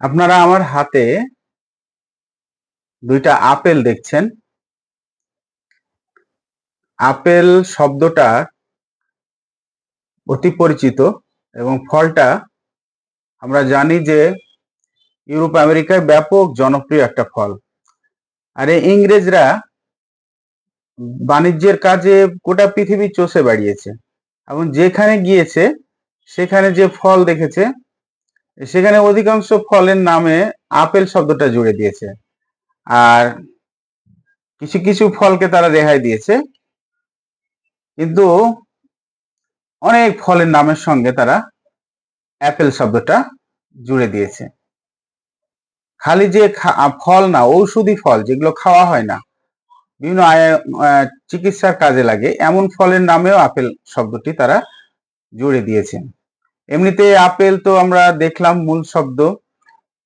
আপনারা আমার হাতে দুইটা আপেল দেখছেন। আপেল শব্দটা অতি পরিচিত এবং ফলটা আমরা জানি যে ইউরোপ, আমেরিকায় ব্যাপক জনপ্রিয় একটা ফল। আর এই ইংরেজরা বাণিজ্যের কাজে গোটা পৃথিবী চষে বেড়িয়েছে এবং যেখানে গিয়েছে সেখানে যে ফল দেখেছে সেখানে অধিকাংশ ফলের নামে আপেল শব্দটা জুড়ে দিয়েছে। আর কিছু কিছু ফলকে তারা রেহাই দিয়েছে। কিন্তু অনেক ফলের নামের সঙ্গে তারা অ্যাপেল শব্দটা জুড়ে দিয়েছে। খালি যে ফল না, ঔষধি ফল যেগুলো খাওয়া হয় না, বিভিন্ন চিকিৎসার কাজে লাগে, এমন ফলের নামেও আপেল শব্দটি তারা জুড়ে দিয়েছে। এমনিতে আপেল তো আমরা দেখলাম মূল শব্দ,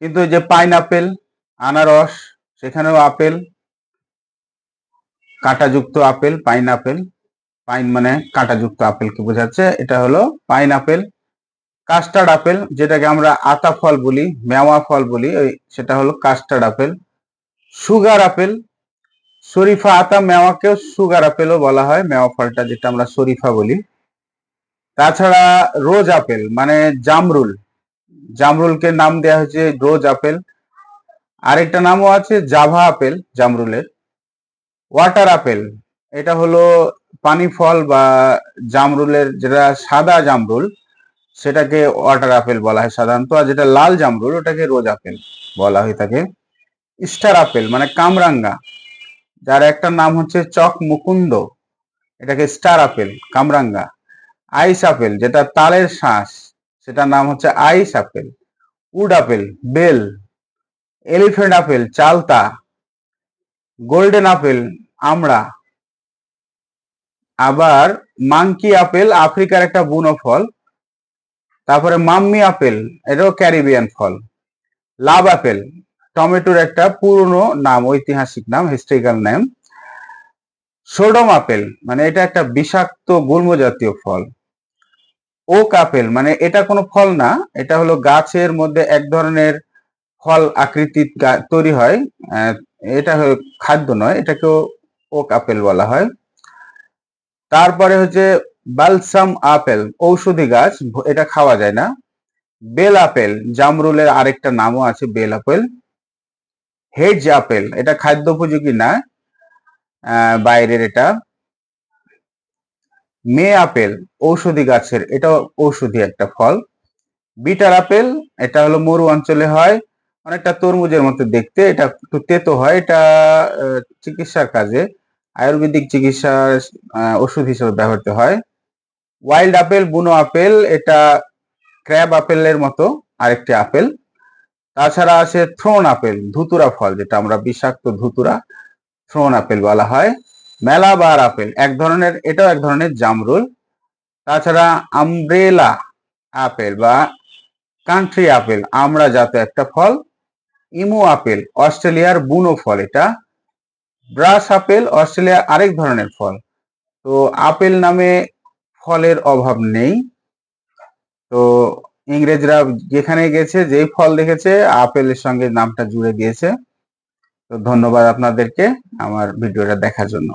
কিন্তু যে পাইন আপেল আনারস, সেখানেও আপেল, কাঁটাযুক্ত আপেল পাইন আপেল পাইন মানে কাঁটাযুক্ত আপেলকে বোঝাচ্ছে? এটা হলো পাইন আপেল কাস্টার্ড আপেল, যেটাকে আমরা আতা ফল বলি মেওয়া ফল বলি, ওই সেটা হলো কাস্টার্ড আপেল, সুগার আপেল, শরীফা আতা মেওয়াকেও সুগার আপেলও বলা হয় মেওয়া ফলটা যেটা আমরা শরীফা বলি। তাছাড়া রোজ আপেল মানে জামরুল। জামরুলকে নাম দেওয়া হয়েছে রোজ আপেল। আরেকটা নামও আছে জাভা আপেল, জামরুলের। ওয়াটার আপেল, এটা হলো পানি ফল বা জামরুলের যেটা সাদা জামরুল, সেটাকে ওয়াটার আপেল বলা হয় সাধারণত। আর যেটা লাল জামরুল, ওটাকে রোজ আপেল বলা হয়ে থাকে। স্টার আপেল মানে কামরাঙ্গা, যার একটা নাম হচ্ছে চক মুকুন্দ এটাকে স্টার আপেল, কামরাঙ্গা। আইস আপেল, যেটা তালের শ্বাস সেটার নাম হচ্ছে আইস আপেল, উড আপেল, বেল, এলিফ্যান্ট আপেল, চালতা, গোল্ডেন আপেল, আমড়া, আবার মাংকি আপেল, আফ্রিকার একটা বুনো ফল, তারপরে মাম্মি আপেল, এটাও ক্যারিবিয়ান ফল, লাভ আপেল, টমেটোর একটা পুরনো নাম, ঐতিহাসিক নাম, হিস্ট্রিক্যাল নাম, সোডম আপেল মানে এটা একটা বিষাক্ত গুল্ম জাতীয় ফল। ওক আপেল মানে এটা কোনো ফল না, এটা হলো গাছের মধ্যে এক ধরনের ফল আকৃতির গা- তৈরি হয়। এটা খাদ্য নয়, এটাকেও ওক আপেল বলা হয়। তারপরে হচ্ছে বালসাম আপেল, ঔষধি গাছ এটা খাওয়া যায় না। বেল আপেল, জামরুলের আরেকটা নামও আছে, বেল আপেল। হেজ আপেল, এটা খাদ্য উপযোগী না বাইরের এটা। মে আপেল, ঔষধি গাছের এটা ঔষধি একটা ফল। বিটার আপেল, এটা হলো মরু অঞ্চলে হয়, অনেকটা তরমুজের মতো দেখতে, এটা একটু তেতো হয়, এটা চিকিৎসার কাজে, আয়ুর্বেদিক চিকিৎসার ওষুধ হিসেবে ব্যবহৃত হয়। ওয়াইল্ড আপেল, বুনো আপেল, এটা ক্র্যাব আপেলের মতো আরেকটি আপেল। তাছাড়া আছে থ্রোন আপেল, ধুতুরা ফল, যেটা আমরা বিষাক্ত ধুতুরা, থ্রোন আপেল বলা হয়। মেলাবার আপেল এক ধরনের, এটাও এক ধরনের জামরুল। তাছাড়া আমব্রেলা আপেল বা কান্ট্রি আপেল, আমরা জাত একটা ফল। ইমু আপেল, অস্ট্রেলিয়ার বুনো ফল এটা। ব্রাস আপেল অস্ট্রেলিয়ার আরেক ধরনের ফল। তো আপেল নামে ফলের অভাব নেই। তো ইংরেজরা যেখানে গেছে, যেই ফল দেখেছে, আপেলের সঙ্গে নামটা জুড়ে দিয়েছে। তো ধন্যবাদ আপনাদেরকে আমার ভিডিওটা দেখার জন্য।